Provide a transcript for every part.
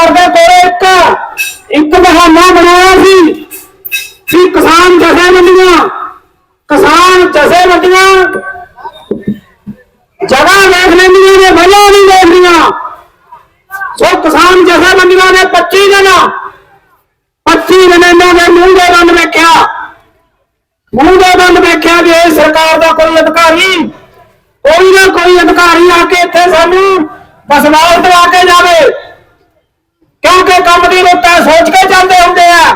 ਸਰਕਾਰ ਦੇ ਕੋਲ ਇੱਕ ਇੱਕ ਬਹਾਨਾ ਬਣਾਇਆ ਸੀ ਕਿ ਕਿਸਾਨ ਜਥੇਬੰਦੀਆਂ ਕਿਸਾਨ ਜਥੇਬੰਦੀਆਂ ਜਗ੍ਹਾ ਵੇਖ ਲੈਂਦੀਆਂ ਨੇ ਵੱਲੋਂ ਨਹੀਂ ਵੇਖਦੀਆਂ ਸੋ ਕਿਸਾਨ ਜਥੇਬੰਦੀਆਂ ਨੇ 25 ਦਿਨ 25 ਦਿਨ ਇਹਨਾਂ ਦੇ ਮੂੰਹ ਦੇ ਬੰਦ ਵੇਖਿਆ। ਮੂੰਹ ਦੇ ਬੰਦ ਵੇਖਿਆ ਵੀ ਇਹ ਸਰਕਾਰ ਦਾ ਕੋਈ ਅਧਿਕਾਰੀ, ਕੋਈ ਨਾ ਕੋਈ ਅਧਿਕਾਰੀ ਆ ਕੇ ਇੱਥੇ ਸਾਨੂੰ ਬਸਵਾਲ ਦਵਾ ਕੇ ਜਾਵੇ। ਕਿਉਂਕਿ ਕੰਮ ਦੀ ਰੋਟਾ ਸੋਚ ਕੇ ਜਾਂਦੇ ਹੁੰਦੇ ਆ।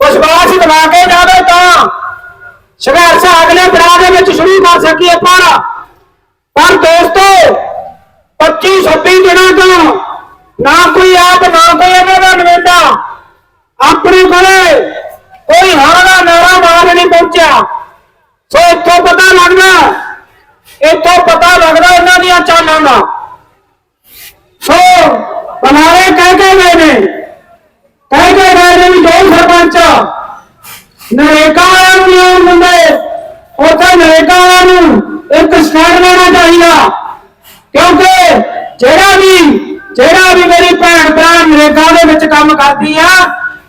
ਵਿਸ਼ਵਾਸ ਦਵਾ ਕੇ ਜਾਵੇ ਤਾਂ। ਸੰਘਰਸ਼ ਅਗਲੇ ਪੜਾਅ ਦੇ ਵਿੱਚ ਸ਼ੁਰੂ ਕਰ ਸਕੀਏ ਪਰ ਪਰ ਦੋਸਤੋ 25 26 ਦਿਨਾਂ ਤੋਂ ਨਾ ਕੋਈ ਆਪ, ਨਾ ਕੋਈ ਇਹਨਾਂ ਦਾ ਨਵੇਂਦਾ। ਆਪਣੇ ਕੋਲੇ ਕੋਈ ਹਾਂ ਦਾ ਨਾਰਾ ਮਾਰ ਨਹੀਂ ਪਹੁੰਚਿਆ। ਸੋ ਇੱਥੋਂ ਪਤਾ ਲੱਗਦਾ, ਇੱਥੋਂ ਪਤਾ ਲੱਗਦਾ ਇਹਨਾਂ ਦੀਆਂ ਚਾਲਾਂ ਦਾ ਸੋ ਬਨਾਰੇ ਕਹਿ ਕੇ ਗਏ ਨੇ ਕਹਿ ਕੇ ਗਏ ਨੇ ਵੀ ਦੋ ਸਰਪੰਚ ਨਰੇਗਾ ਵਾਲਿਆਂ ਨੂੰ ਲਿਆਉਣ ਦਿੰਦੇ ਉੱਥੇ ਨਰੇਗਾ ਵਾਲਿਆਂ ਨੂੰ ਇੱਕ ਸਟੈਂਡ ਲੈਣਾ ਚਾਹੀਦਾ। ਕਿਉਂਕਿ ਜਿਹੜਾ ਵੀ ਜਿਹੜਾ ਵੀ ਮੇਰੀ ਭੈਣ ਭਰਾ ਨਰੇਗਾ ਦੇ ਵਿੱਚ ਕੰਮ ਕਰਦੀ ਆ,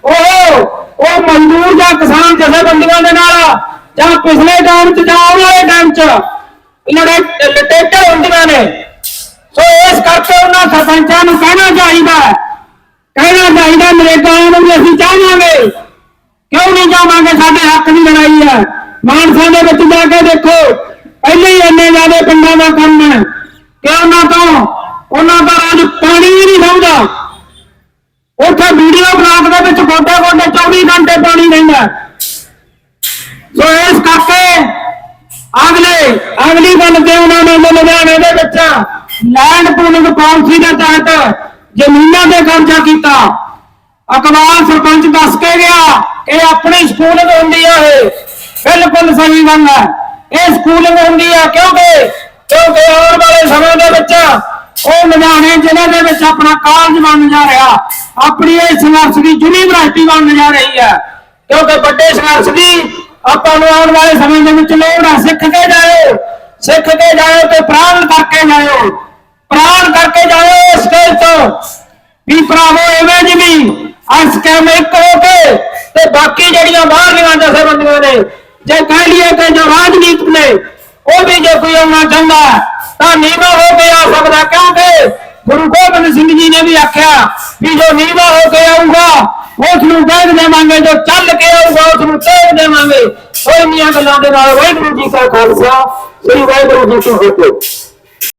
ਉਹ ਉਹ ਮਜ਼ਦੂਰ ਜਾਂ ਕਿਸਾਨ ਜਥੇਬੰਦੀਆਂ ਦੇ ਨਾਲ ਜਾਂ ਪਿਛਲੇ ਟਾਈਮ 'ਚ ਜਾਂ ਆਉਣ ਵਾਲੇ ਟਾਈਮ 'ਚ ਇਹਨਾਂ ਦੇ ਲਟੇਟਰ ਹੁੰਦੀਆਂ ਨੇ। ਸੋ ਇਸ ਕਰਕੇ ਉਹਨਾਂ ਸਰਪੰਚਾਂ ਨੂੰ ਕਹਿਣਾ ਚਾਹੀਦਾ ਕਹਿਣਾ ਚਾਹੀਦਾ ਨਰੇਗਾ ਵਾਲਿਆਂ ਨੂੰ ਵੀ ਅਸੀਂ ਚਾਹਾਂਗੇ। ਕਿਉਂ ਨਹੀਂ ਜਾਵਾਂਗੇ ਸਾਡੇ ਹੱਕ ਦੀ ਲੜਾਈ ਹੈ ਮਾਨਸਾ ਦੇ ਵਿੱਚ ਜਾ ਕੇ ਦੇਖੋ ਪਹਿਲੇ ਹੀ ਇੰਨੇ ਜ਼ਿਆਦਾ ਪਿੰਡਾਂ ਦਾ ਕੰਮ ਹੈ ਕਿ ਉਹਨਾਂ ਤੋਂ ਉਹਨਾਂ ਦਾ ਰਾਜ ਪਾਣੀ ਹੀ ਨਹੀਂ ਸਮਝਦਾ ਉੱਥੇ ਵੀਡੀਓ ਬਲਾਕ ਦੇ ਵਿੱਚ ਗੋਡੇ ਗੋਡੇ 24 ਘੰਟੇ ਪਾਣੀ ਰਹਿੰਦਾ ਹੈ। ਸੋ ਇਸ ਕਰਕੇ ਅਗਲੇ ਅਗਲੀ ਗੱਲ ਤੇ ਉਹਨਾਂ ਨੇ ਲੁਧਿਆਣੇ ਦੇ ਵਿੱਚ ਲੈਂਡ ਪੂਲਿੰਗ ਪਾਲਿਸੀ ਦੇ ਤਹਿਤ ਜ਼ਮੀਨਾਂ ਤੇ ਕਬਜ਼ਾ ਕੀਤਾ ਅਕਬਾਰ ਸਰਪੰਚ ਦੱਸ ਕੇ ਗਿਆ ਇਹ ਆਪਣੀ ਸਕੂਲਿੰਗ ਹੁੰਦੀ ਆ ਇਹ। ਬਿਲਕੁਲ ਸਹੀ ਗੱਲ ਹੈ ਇਹ ਸਕੂਲਿੰਗ ਹੁੰਦੀ ਆ ਕਿਉਂਕਿ ਕਿਉਂਕਿ ਆਉਣ ਵਾਲੇ ਸਮੇਂ ਦੇ ਵਿੱਚ ਉਹ ਲੁਧਿਆਣੇ ਜ਼ਿਲ੍ਹੇ ਦੇ ਵਿੱਚ ਆਪਣਾ ਕਾਲਜ ਬਣਨ ਜਾ ਰਿਹਾ, ਆਪਣੀ ਇਹ ਸੰਘਰਸ਼ ਦੀ ਯੂਨੀਵਰਸਿਟੀ ਬਣਨ ਜਾ ਰਹੀ ਹੈ ਕਿਉਂਕਿ ਵੱਡੇ ਸੰਘਰਸ਼ ਦੀ ਆਪਾਂ ਨੂੰ ਆਉਣ ਵਾਲੇ ਸਮੇਂ ਦੇ ਵਿੱਚ ਲੋੜ ਹੈ ਸਿੱਖ ਕੇ ਜਾਇਓ, ਸਿੱਖ ਕੇ ਜਾਇਓ ਤੇ ਪ੍ਰਾਣ ਕਰਕੇ ਜਾਇਓ। ਪ੍ਰਾਣ ਕਰਕੇ ਜਾਇਓ ਇਸ ਦੇਸ਼ ਤੋਂ। ਵੀ ਭਰਾਵੋ, ਐਵੇਂ ਜਿਵੇਂ ਅਸ ਕੈਮ ਇੱਕ ਹੋ ਕੇ ਤੇ ਬਾਕੀ ਜਿਹੜੀਆਂ ਬਾਹਰਲੀਆਂ ਜਥੇਬੰਦੀਆਂ ਨੇ, ਜੇ ਕਹਿ ਲਈਏ ਕਿ ਜੋ ਰਾਜਨੀਤਿਕ ਨੇ, ਉਹ ਵੀ ਜੇ ਕੋਈ ਆਉਣਾ ਚਾਹੁੰਦਾ ਤਾਂ ਨੀਵਾ ਹੋ ਕੇ ਆ ਸਕਦਾ ਕਿਉਂਕਿ ਗੁਰੂ ਗੋਬਿੰਦ ਸਿੰਘ ਜੀ ਨੇ ਵੀ ਆਖਿਆ ਵੀ ਜੋ ਨੀਵਾ ਹੋ ਕੇ ਆਊਗਾ ਉਸ ਨੂੰ ਕਹਿ ਦੇਵਾਂਗੇ, ਜੋ ਚੱਲ ਕੇ ਆਊਗਾ ਉਸ ਨੂੰ ਕਹਿ ਦੇਵਾਂਗੇ। ਉਹ ਗੱਲਾਂ ਦੇ ਨਾਲ ਵਾਹਿਗੁਰੂ ਜੀ ਕਾ ਖਾਲਸਾ, ਸ੍ਰੀ ਵਾਹਿਗੁਰੂ ਜੀ ਕੀ ਫਤਿਹ।